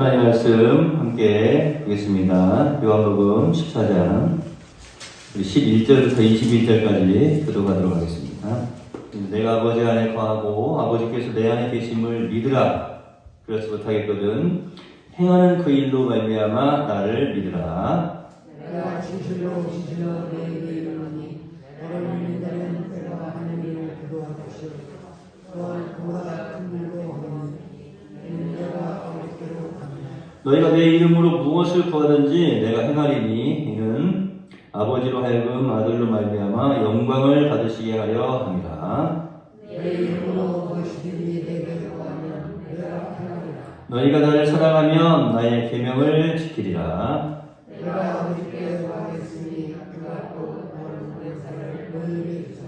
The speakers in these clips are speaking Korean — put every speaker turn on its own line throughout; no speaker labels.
하나님 말씀 함께 보겠습니다. 요한복음 14장 11절부터 21절까지 교도가도록 하겠습니다. 내가 아버지 안에 거하고 아버지께서 내 안에 계심을 믿으라. 그렇지 못하겠거든 행하는 그 일로 말미암아 나를 믿으라.
내가 진실로 진실로 너희에게 이르노니 나를 믿는 자는 내가 하는 일을 그도 할 것이요 또한 그보
너희가 내 이름으로 무엇을 구하든지 내가 행하리니 이는 아버지로 하여금 아들로 말미암아 영광을 받으시게 하려 합니다.
내 이름으로 무엇이든지 내게 구하면 내가 행하리라
너희가 나를 사랑하면 나의 계명을 지키리라.
내가 아버지께 구하겠으니 그가 또 나를 보내사를 너희에게 주사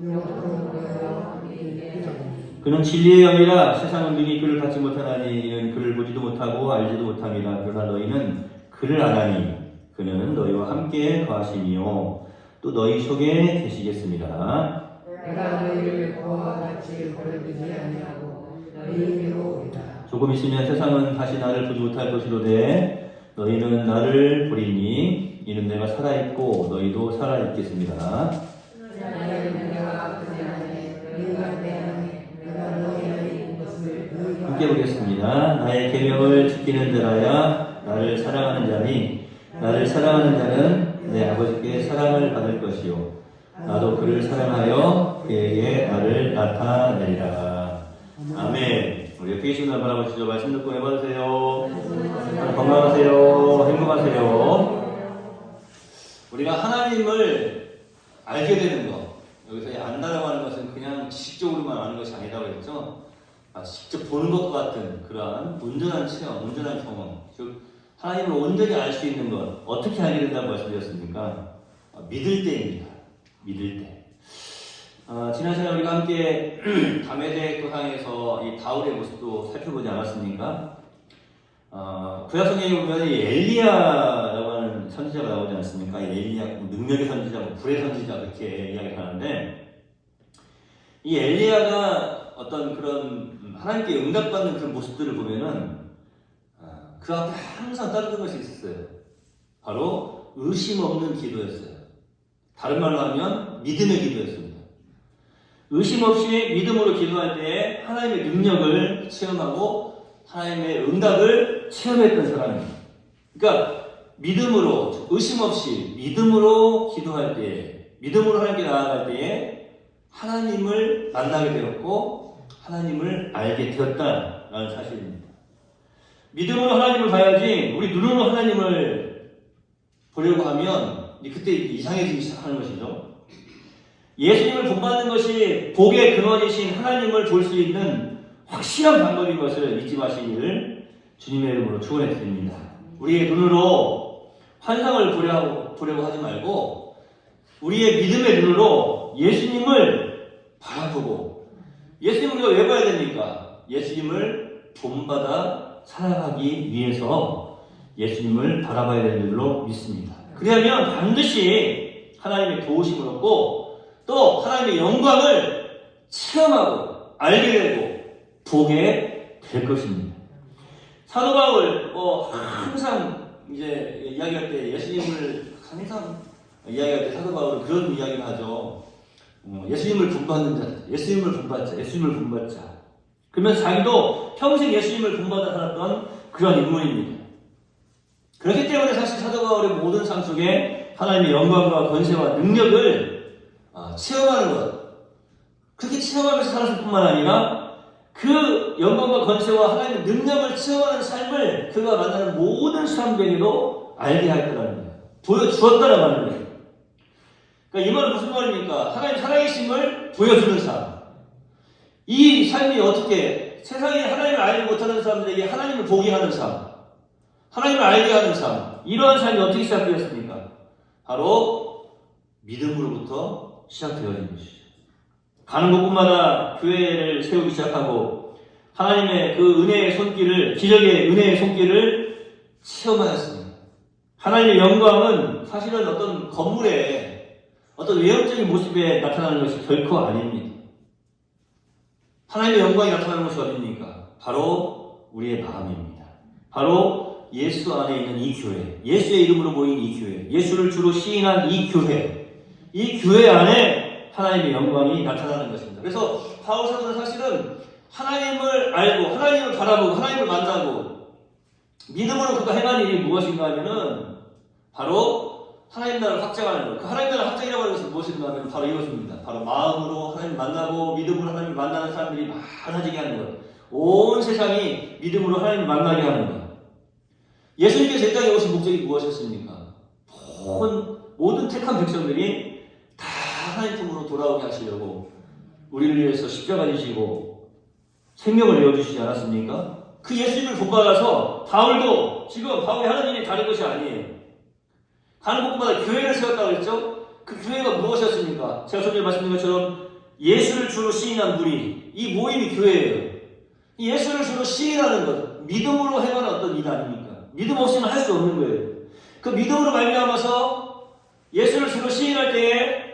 영원토록 너희와 함께 있게 하리니
그는 진리의 영이라 세상은 능히 그를 받지 못하나니 이는 그를 보지도 못하고 알지도 못함이라 그러나 너희는 그를 아나니 그는 너희와 함께 거하시니요 또 너희 속에 계시겠습니다.
내가 너희를 그와 같이 버려두지 아니하고 너희에게로 오리라
조금 있으면 세상은 다시 나를 보지 못할 것이로되 너희는 나를 보리니 이는 내가 살아 있고 너희도 살아 있겠습니다.
나는 내가 아버지 안에 너희가 내
함께 보겠습니다. 나의 계명을 지키는 자라야 나를 사랑하는 자니 나를 사랑하는 자는 내 아버지께 사랑을 받을 것이요 나도 그를 사랑하여 그에게 나를 나타내리라. 아멘. 우리 옆에 계신 분 바라보시죠. 말씀 듣고 해봐주세요. 건강하세요. 행복하세요. 우리가 하나님을 알게 되는 것. 여기서 이 안다라고 하는 것은 그냥 지식적으로만 아는 것이 아니라고 했죠. 아, 직접 보는 것과 같은 그러한 온전한 체험, 온전한 경험. 즉, 하나님을 온전히 알 수 있는 것. 어떻게 알게 된다고 말씀드렸습니까? 아, 믿을 때입니다. 믿을 때. 아, 지난 시간에 우리가 함께 담에대 도상에서 이 다울의 모습도 살펴보지 않았습니까? 어, 구약성경에 보면 이 엘리야라고 선지자가 나오지 않습니까? 이 엘리야, 뭐 능력의 선지자, 뭐 불의 선지자 그렇게 이야기를 하는데 이 엘리야가 어떤 그런 하나님께 응답받는 그런 모습들을 보면은 아, 그 앞에 항상 따르는 것이 있었어요. 바로 의심 없는 기도였어요. 다른 말로 하면 믿음의 기도였습니다. 의심 없이 믿음으로 기도할 때 하나님의 능력을 체험하고 하나님의 응답을 체험했던 사람입니다. 그러니까 믿음으로 의심 없이 믿음으로 기도할 때, 믿음으로 하나님께 나아갈 때에 하나님을 만나게 되었고 하나님을 알게 되었다라는 사실입니다. 믿음으로 하나님을 봐야지 우리 눈으로 하나님을 보려고 하면 그때 이상해지기 시작하는 것이죠. 예수님을 본받는 것이 복의 근원이신 하나님을 볼 수 있는 확실한 방법인 것을 잊지 마시기를 주님의 이름으로 축원해 드립니다. 우리의 눈으로 환상을 보려고, 보려고 하지 말고 우리의 믿음의 눈으로 예수님을 바라보고 예수님을 우리가 왜 봐야 됩니까? 예수님을 본받아 살아가기 위해서 예수님을 바라봐야 되는 줄로 믿습니다. 그러면 반드시 하나님의 도우심을 얻고 또 하나님의 영광을 체험하고 알게 되고 보게 될 것입니다. 사도 바울 어, 항상 이제 이야기할 때 예수님을 항상 이야기할 때 사도 바울은 그런 이야기를 하죠. 어, 예수님을 본받는 자, 예수님을 본받자, 예수님을 본받자. 그러면서 자기도 평생 예수님을 본받아 살았던 그런 인물입니다. 그렇기 때문에 사실 사도 바울의 모든 삶 속에 하나님의 영광과 권세와 능력을 아, 체험하는 것. 그렇게 체험하면서 살았을 뿐만 아니라 그 영광과 권세와 하나님의 능력을 체험하는 삶을 그가 만나는 모든 사람들에게도 알게 할 거라는 거예요. 보여주었다는 말이에요. 그러니까 이 말은 무슨 말입니까? 하나님 살아계심을 보여주는 삶. 이 삶이 어떻게 세상에 하나님을 알지 못하는 사람들에게 하나님을 보게 하는 삶. 하나님을 알게 하는 삶. 이러한 삶이 어떻게 시작되었습니까? 바로 믿음으로부터 시작되어진 것이죠. 가는 곳곳마다 교회를 세우기 시작하고 하나님의 그 은혜의 손길을 기적의 은혜의 손길을 체험하였습니다. 하나님의 영광은 사실은 어떤 건물의 어떤 외형적인 모습에 나타나는 것이 결코 아닙니다. 하나님의 영광이 나타나는 것이 어디입니까? 바로 우리의 마음입니다. 바로 예수 안에 있는 이 교회, 예수의 이름으로 모인 이 교회, 예수를 주로 시인한 이 교회, 이 교회 안에 하나님의 영광이 나타나는 것입니다. 그래서 바울 사도는 사실은 하나님을 알고 하나님을 바라보고 하나님을 만나고 믿음으로 그가 행한 일이 무엇인가 하면은 바로 하나님 나라를 확장하는 것. 그 하나님 나라를 확장이라고 하는 것은 무엇인가 하면 바로 이것입니다. 바로 마음으로 하나님 만나고 믿음으로 하나님 만나는 사람들이 많아지게 하는 것. 온 세상이 믿음으로 하나님 만나게 하는 것. 예수님께서 이 땅에 오신 목적이 무엇이었습니까? 모든, 택한 백성들이 다 하나님 품으로 돌아오게 하시려고 우리를 위해서 십자가 지시고 생명을 내어주시지 않았습니까? 그 예수님을 본받아서 바울도 지금 바울이 하는 일이 다른 것이 아니에요. 가는 곳마다 교회를 세웠다고 했죠? 그 교회가 무엇이었습니까? 제가 전에 말씀드린 것처럼 예수를 주로 시인한 무리, 이 모임이 교회예요. 이 예수를 주로 시인하는 것, 믿음으로 행하는 어떤 일 아닙니까? 믿음 없이는 할 수 없는 거예요. 그 믿음으로 말미암아서 예수를 주로 시인할 때에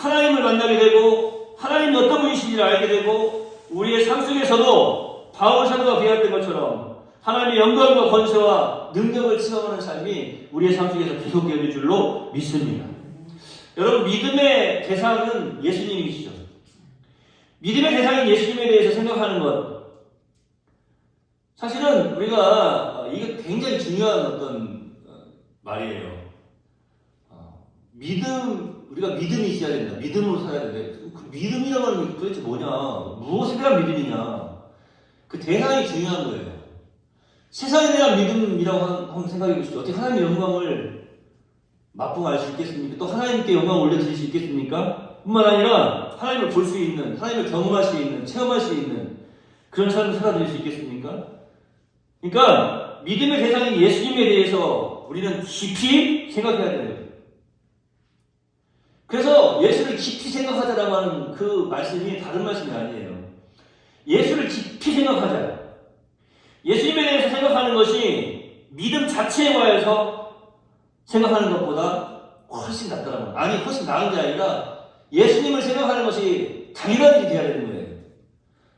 하나님을 만나게 되고 하나님이 어떤 분이신지를 알게 되고 우리의 삶 속에서도 바울 사도가 비했던 것처럼 하나님의 영광과 권세와 능력을 체험하는 삶이 우리의 삶 속에서 계속 되는 줄로 믿습니다. 여러분 믿음의 대상은 예수님이시죠. 믿음의 대상인 예수님에 대해서 생각하는 것 사실은 우리가 어, 이게 굉장히 중요한 어떤 어, 말이에요. 어, 믿음 우리가 믿음이 있어야 된다. 믿음으로 살아야 된다. 그 믿음이라고 하는 게 도대체 뭐냐? 무엇에 대한 믿음이냐? 그 대상이 중요한 거예요. 세상에 대한 믿음이라고 한- 한번 생각해 보시죠. 어떻게 하나님의 영광을 맛보고 알 수 있겠습니까? 또 하나님께 영광을 올려드릴 수 있겠습니까? 뿐만 아니라 하나님을 볼 수 있는, 하나님을 경험할 수 있는, 체험할 수 있는 그런 삶을 살아드릴 수 있겠습니까? 그러니까 믿음의 대상인 예수님에 대해서 우리는 깊이 생각해야 거예요. 그래서 예수를 깊이 생각하자라고 하는 그 말씀이 다른 말씀이 아니에요. 예수를 깊이 생각하자. 예수님에 대해서 생각하는 것이 믿음 자체에 관해서 생각하는 것보다 훨씬 낫다는 거예요. 아니, 훨씬 나은 게 아니라 예수님을 생각하는 것이 당연한 일이 되어야 되는 거예요.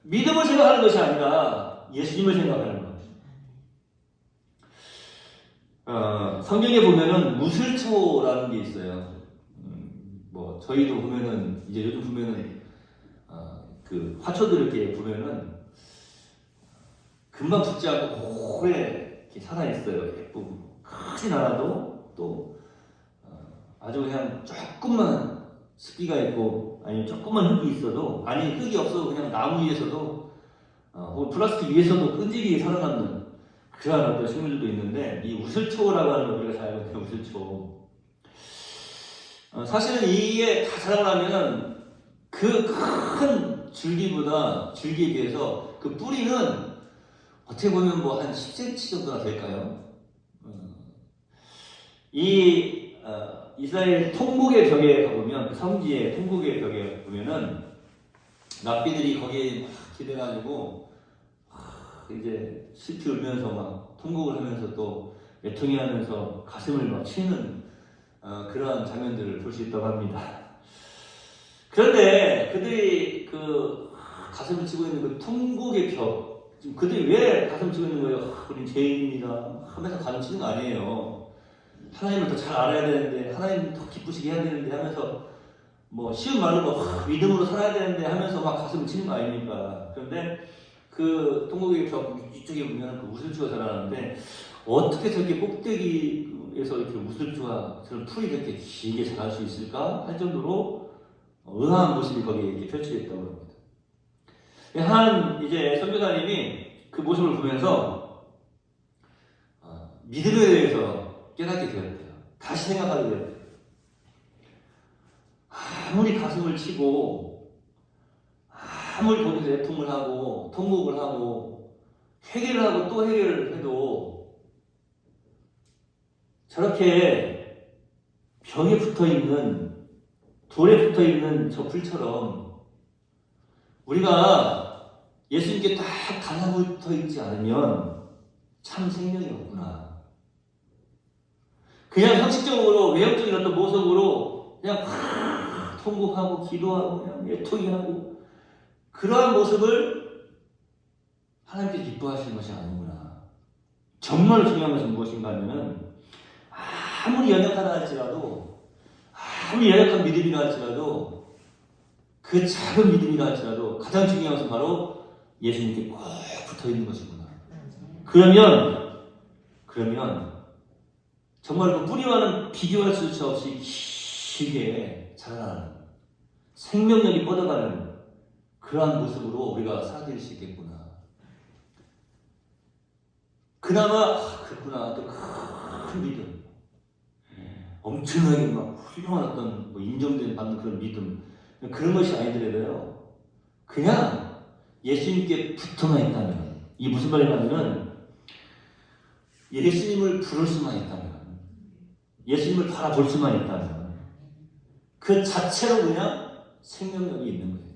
믿음을 생각하는 것이 아니라 예수님을 생각하는 거예요. 어, 성경에 보면은 무슬초라는 게 있어요. 음, 뭐 저희도 보면은 이제 요즘 보면은 어, 그 화초들 이렇게 보면은 금방 죽지 않고 오래 이렇게 살아 있어요. 예쁘고 크진 않아도 또 어, 아주 그냥 조금만 습기가 있고 아니면 조금만 흙이 있어도 아니 흙이 없어도 그냥 나무 위에서도 어, 플라스틱 위에서도 끈질기게 살아남는 그러한 어떤 식물들도 있는데 이 우슬초라고 하는 거 우리가 잘 알고 있는 우슬초 어, 사실은 이게 다 자라나면 그 큰 줄기보다 줄기에 비해서 그 뿌리는 어떻게 보면 뭐 한 10cm 정도나 될까요? 어, 이 어, 이스라엘 통곡의 벽에 가보면 그 성지의 통곡의 벽에 보면은 납비들이 거기에 막 기대가지고 이제 슬피 울면서 막 통곡을 하면서 또 애통해하면서 가슴을 막 치는 어, 그러한 장면들을 볼 수 있다고 합니다. 그런데 그들이 그 가슴을 치고 있는 그 통곡의 벽, 그들이 왜 가슴을 치고 있는 거예요? 아, 우린 죄인입니다. 하면서 가슴 치는 거 아니에요. 하나님을 더 잘 알아야 되는데, 하나님 더 기쁘시게 해야 되는데 하면서 뭐 쉬운 말로 뭐 아, 믿음으로 살아야 되는데 하면서 막 가슴을 치는 거 아닙니까? 그런데 그 통곡의 벽 이쪽에 보면 그 우슬초가 자라는데 어떻게 저렇게 꼭대기에서 이렇게 우슬초가 저런 풀이 이렇게 길게 자랄 수 있을까 할 정도로 의아한 모습이 거기에 이렇게 있다고 합니다. 한 이제 선교사님이 그 모습을 보면서 어, 믿음에 대해서 깨닫게 되었대요. 다시 생각하게 되었대요. 아무리 가슴을 치고 아무리 거기서 애통을 하고 통곡을 하고 회개를 하고 또 회개를 해도 저렇게 벽에 붙어 있는 돌에 붙어 있는 저 풀처럼 우리가 예수님께 딱 달라붙어 있지 않으면 참 생명이 없구나. 그냥 형식적으로 외형적인 어떤 모습으로 그냥 막 통곡하고 기도하고 그냥 애통이하고 그러한 모습을 하나님께 기뻐하시는 것이 아니구나. 정말 중요한 것은 무엇인가 하면은 아무리 연약하다 할지라도 아무리 연약한 믿음이라 할지라도 그 작은 믿음이라 할지라도 가장 중요한 것은 바로 예수님께 꼭 붙어 있는 것이구나. 그러면 그러면 정말 그 뿌리와는 비교할 수 없이 길게 자라나는 생명력이 뻗어가는 그러한 모습으로 우리가 살아낼 수 있겠구나. 그나마 아, 그렇구나 또 큰 믿음, 엄청나게 막 훌륭한 어떤 뭐 인정된 받는 그런 믿음 그런 것이 아니더라도요. 그냥 예수님께 붙어만 있다면 이 무슨 말이냐면은 예수님을 부를 수만 있다면 예수님을 바라볼 수만 있다면 그 자체로 그냥 생명력이 있는 거예요.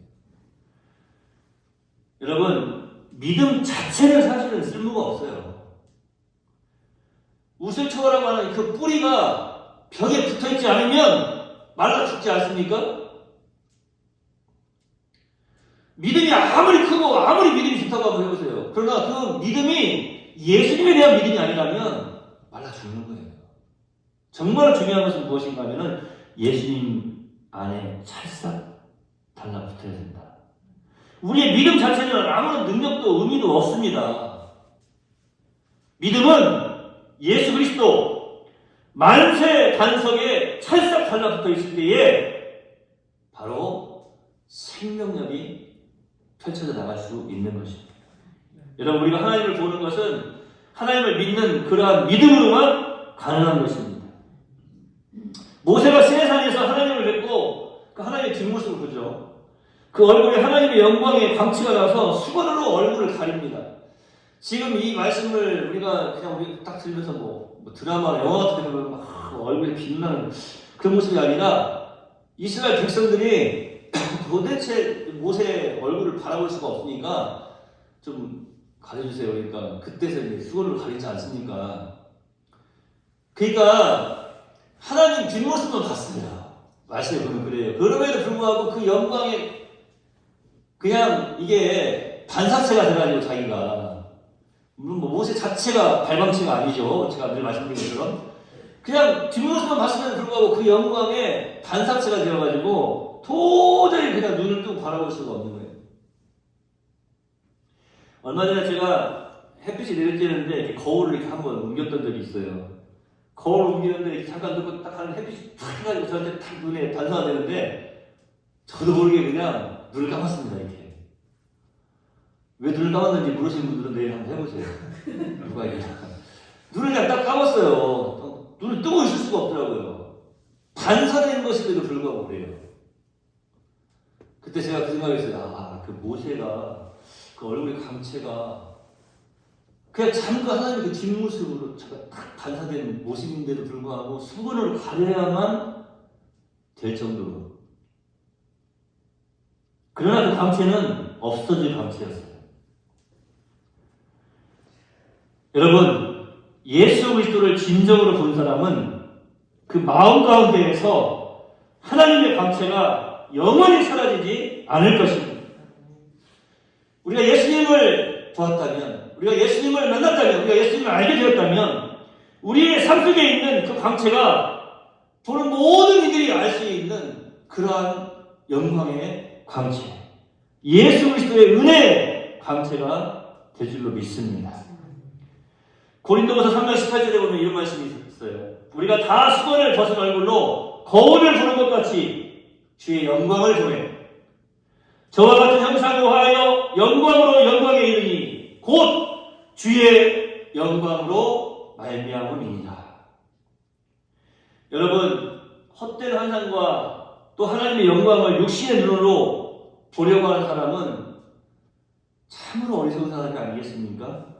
여러분 믿음 자체는 사실은 쓸모가 없어요. 우슬초라고 하는 그 뿌리가 벽에 붙어 있지 않으면 말라 죽지 않습니까? 믿음이 아무리 크고 아무리 믿음이 좋다고 한번 해보세요. 그러나 그 믿음이 예수님에 대한 믿음이 아니라면 말라 죽는 거예요. 정말 중요한 것은 무엇인가 하면은 예수님 안에 찰싹 달라붙어야 된다. 우리의 믿음 자체는 아무런 능력도 의미도 없습니다. 믿음은 예수 그리스도 만세 단석에 찰싹 달라붙어 있을 때에 바로 생명력이 펼쳐져 나갈 수 있는 것입니다. 여러분 우리가 하나님을 보는 것은 하나님을 믿는 그러한 믿음으로만 가능한 것입니다. 모세가 시내산에서 하나님을 뵙고 그 하나님의 뒷모습을 보죠. 그 얼굴에 하나님의 영광의 광치가 나서 수건으로 얼굴을 가립니다. 지금 이 말씀을 우리가 그냥 우리 딱 들으면서 뭐, 뭐 드라마, 영화 같은 데 보면 막 얼굴에 빛나는 그런 모습이 아니라 이스라엘 백성들이 도대체 모세의 얼굴을 바라볼 수가 없으니까 좀 가려주세요. 그러니까 그때서 이제 수건을 가리지 않습니까? 그러니까 하나님 뒷모습만 봤습니다. 말씀에 보면 그래요. 그럼에도 불구하고 그 영광에 그냥 이게 반사체가 돼가지고 자기가 물론 뭐 모세 자체가 발광체가 아니죠. 제가 늘 말씀드린 것처럼 그냥 뒷모습만 봤음에도 불구하고 그 영광에 반사체가 되어가지고 도저히 그냥 눈을 뜨고 바라볼 수가 없는 거예요. 얼마 전에 제가 햇빛이 내리쬐는데 거울을 이렇게 한 번 옮겼던 적이 있어요. 거울 옮기는데 잠깐 듣고 딱 하는 햇빛이 탁 해가지고 저한테 탁 눈에 반사가 되는데 저도 모르게 그냥 눈을 감았습니다 이렇게. 왜 눈을 감았는지 모르시는 분들은 내일 한번 해보세요. 누가 이게 눈을 그냥 딱 감았어요. 눈을 뜨고 있을 수가 없더라고요. 반사된 것인데도 불구하고 그래요. 그때 제가 그 생각했어요. 아, 그 모세가 그 얼굴의 감체가 그냥 잠깐 하나님의 그 뒷모습으로 제가 딱 반사된 모습인데도 불구하고 수건을 가려야만 될 정도로. 그러나 그 감체는 없어질 감체였어요. 여러분, 예수 그리스도를 진정으로 본 사람은 그 마음 가운데에서 하나님의 감체가 영원히 사라지지 않을 것입니다. 우리가 예수님을 보았다면, 우리가 예수님을 만났다면, 우리가 예수님을 알게 되었다면, 우리의 삶 속에 있는 그 광채가 보는 모든 이들이 알 수 있는 그러한 영광의 광채, 예수 그리스도의 은혜의 광채가 될 줄로 믿습니다. 고린도서 3장 18절에 보면 이런 말씀이 있어요. 우리가 다 수건을 벗은 얼굴로 거울을 보는 것 같이 주의 영광을 보내. 저와 같은 형상으로 하여 영광으로 영광에 이르니 곧 주의 영광으로 말미암음이니라. 여러분 헛된 환상과 또 하나님의 영광을 육신의 눈으로 보려고 하는 사람은 참으로 어리석은 사람이 아니겠습니까?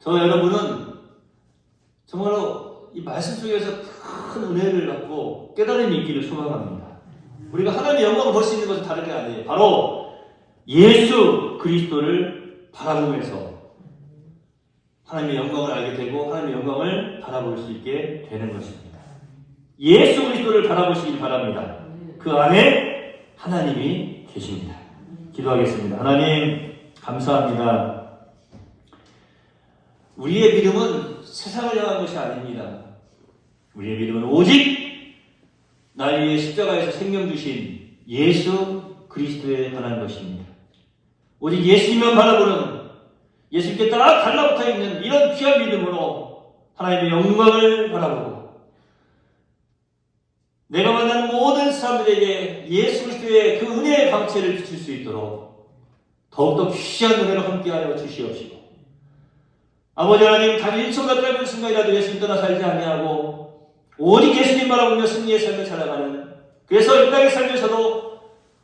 저 여러분은 정말로 이 말씀 속에서 큰 은혜를 받고 깨달음이 있기를 소망합니다. 우리가 하나님의 영광을 볼 수 있는 것은 다른 게 아니에요. 바로 예수 그리스도를 바라보면서 하나님의 영광을 알게 되고 하나님의 영광을 바라볼 수 있게 되는 것입니다. 예수 그리스도를 바라보시기 바랍니다. 그 안에 하나님이 계십니다. 기도하겠습니다. 하나님 감사합니다. 우리의 믿음은 세상을 향한 것이 아닙니다. 우리의 믿음은 오직 날 위해 십자가에서 생명 주신 예수 그리스도에 관한 것입니다. 오직 예수님만 바라보는 예수님께 딱 달라붙어 있는 이런 귀한 믿음으로 하나님의 영광을 바라보고 내가 만나는 모든 사람들에게 예수 그리스도의 그 은혜의 방체를 비칠 수 있도록 더욱더 귀한 은혜로 함께하여 주시옵시고 아버지 하나님 단 1초가 짧은 순간이라도 예수님 떠나 살지 아니하고 오직 예수님 바라보며 승리의 삶을 살아가는 그래서 이 땅에 살면서도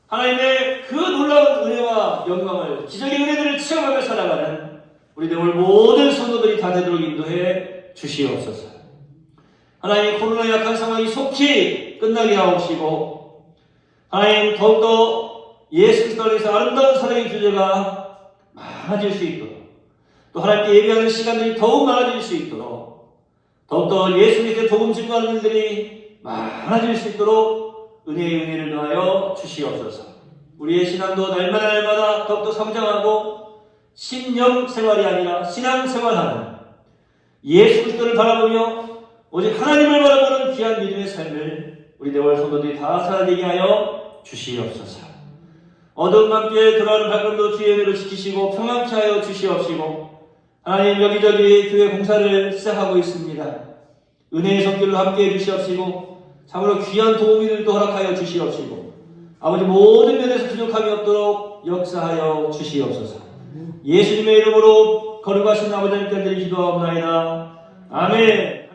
하나님의 그 놀라운 은혜와 영광을 기적의 은혜들을 체험하며 살아가는 우리 오늘 모든 성도들이 다 되도록 인도해 주시옵소서. 하나님 코로나 약한 상황이 속히 끝나게 하옵시고 하나님 더욱더 예수 그리스도 안에서 아름다운 사랑의 주제가 많아질 수 있도록 또 하나님께 예배하는 시간들이 더욱 많아질 수 있도록 더욱더 예수 그리스도의 복음 증거하는 일들이 많아질 수 있도록 은혜의 은혜를 더하여 주시옵소서. 우리의 신앙도 날마다 날마다 더욱더 성장하고 신념 생활이 아니라 신앙 생활하는 예수 그리스도를 바라보며 오직 하나님을 바라보는 귀한 믿음의 삶을 우리 내월 성도들이 다 살아내게 하여 주시옵소서. 어두운 밤에 들어가는 발걸음도 주의 은혜로 지키시고 평안케 하여 주시옵시고 하나님 여기저기 교회 공사를 시작하고 있습니다. 은혜의 손길로 함께 해 주시옵시고 참으로 귀한 도우미들도 허락하여 주시옵시고 아버지 모든 면에서 부족함이 없도록 역사하여 주시옵소서. 예수님의 이름으로 거룩하신 아버지 하나님께 드리 기도하옵나이다. 아멘.